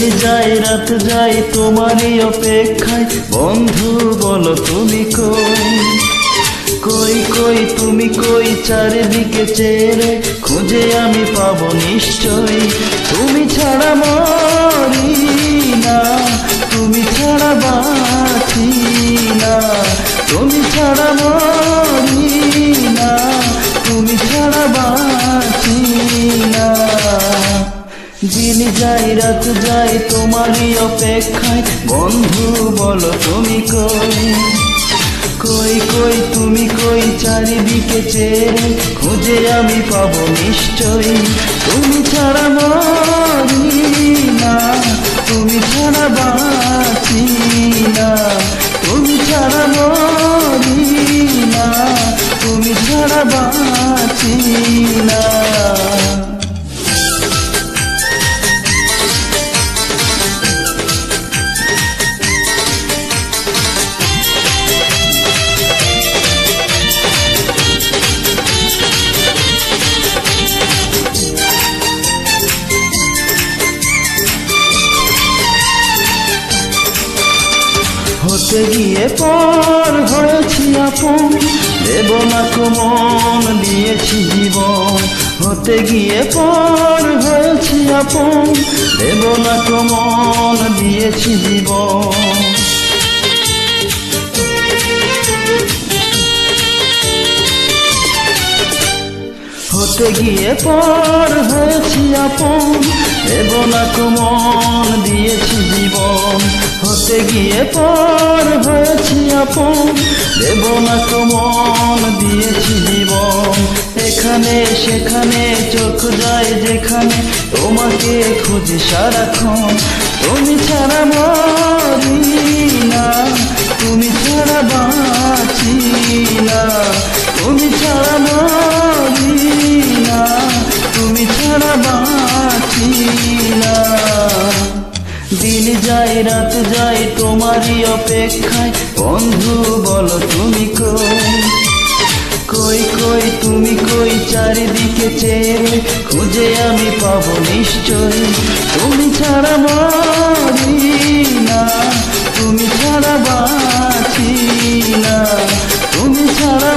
যায়, রাত যায়, তোমারই অপেক্ষায়। বন্ধু, বলো তুমি কই? কই কই, তুমি কই? চারিদিকে চেরে খুঁজে আমি পাবো নিশ্চয় তুমি ছাড়া মরি না, তুমি ছাড়া বাঁচি না। তুমি ছাড়া মরি দিন যাই, রাত যাই, তোমারই অপেক্ষায়। বন্ধু, বলো তুমি কই? কই কই, তুমি কই? চারিদিকে চেয়ে খুঁজে আমি পাবো নিশ্চয় তুমি ছাড়া মরি না, তুমি ছাড়া বাঁচি না। তুমি ছাড়া মরি না, তুমি ছাড়া বাঁচি না। হতে গিয়ে পর হয়েছি আপন। দেব না কোমন দিয়েছি জীবন। হতে গিয়ে পর হয়েছি আপন। দেব না কোমন দিয়েছি জীবন। হতে গিয়ে পর হয়েছি আপন, দেব না মন দিয়েছি জীবন। হতে গিয়ে পর হয়েছি আপন, দেব না মন দিয়েছি জীবন। এখানে, সেখানে, চোখ যায় যেখানে, তোমাকে খুঁজি সারাক্ষণ। তুমি ছাড়া মরি না, তুমি ছাড়া বাঁচি না। তুমি ছাড়া মরি দিন যায়, রাত যায়, তোমারই অপেক্ষায়। বন্ধু, বলো তুমি কই? কই কই, তুমি কই চারিদিকে চেয়ে? খুঁজে আমি পাবো নিশ্চয় তুমি ছাড়া মরি না, তুমি ছাড়া বাঁচি না। তুমি ছাড়া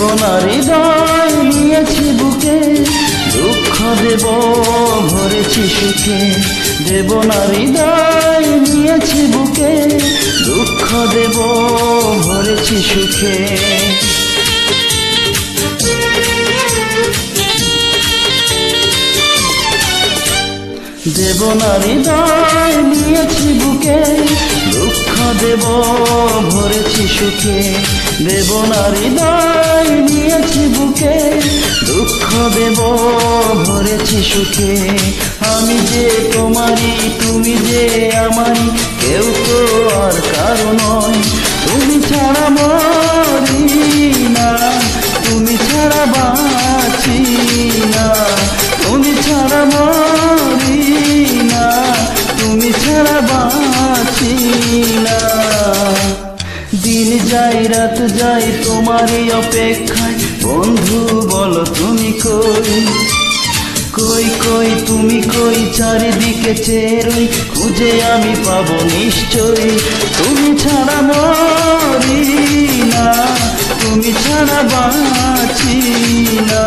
না হৃদয় নিয়েছি বুকে, দুঃখ দেব, ভরেছি সুখে। দেব না হৃদয় নিয়েছি বুকে, দুঃখ দেব, ভরেছি সুখে। দেব না হৃদয় নিয়েছি বুকে দেব, ভরেছি সুখে। দেব না হৃদয়, নিয়েছি বুকে। দুঃখ দেব, ভরেছি সুখে। আমি যে তোমারই, তুমি যে আমারই। কেউ তো আর কারও নয়। তুমি ছাড়া মরি না, তুমি ছাড়া বাঁচি না। তুমি ছাড়া মরি না, তুমি ছাড়া বাঁচি না। যায় রাত যাই, তোমারই অপেক্ষায়। বন্ধু, বলো তুমি কই? কই কই, তুমি কই? চারিদিকে চেরই, খুঁজে আমি পাবো নিশ্চয় তুমি ছাড়া মরি না, তুমি ছাড়া বাঁচি না।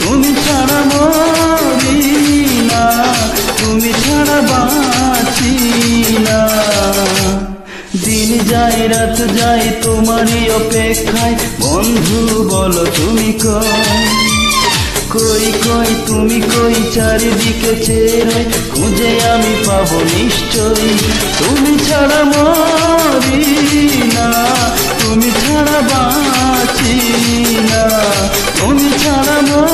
তুমি ছাড়া মরি না, তুমি ছাড়া বাঁচি যায়, রাত যায় তোমারই অপেক্ষায়। বন্ধু বলো, তুমি কই? কই কই, তুমি কই? চারিদিকে চেয়ে খুঁজে আমি পাবো নিশ্চয় তুমি ছাড়া মরি না, তুমি ছাড়া বাঁচি না। তুমি ছাড়া মরি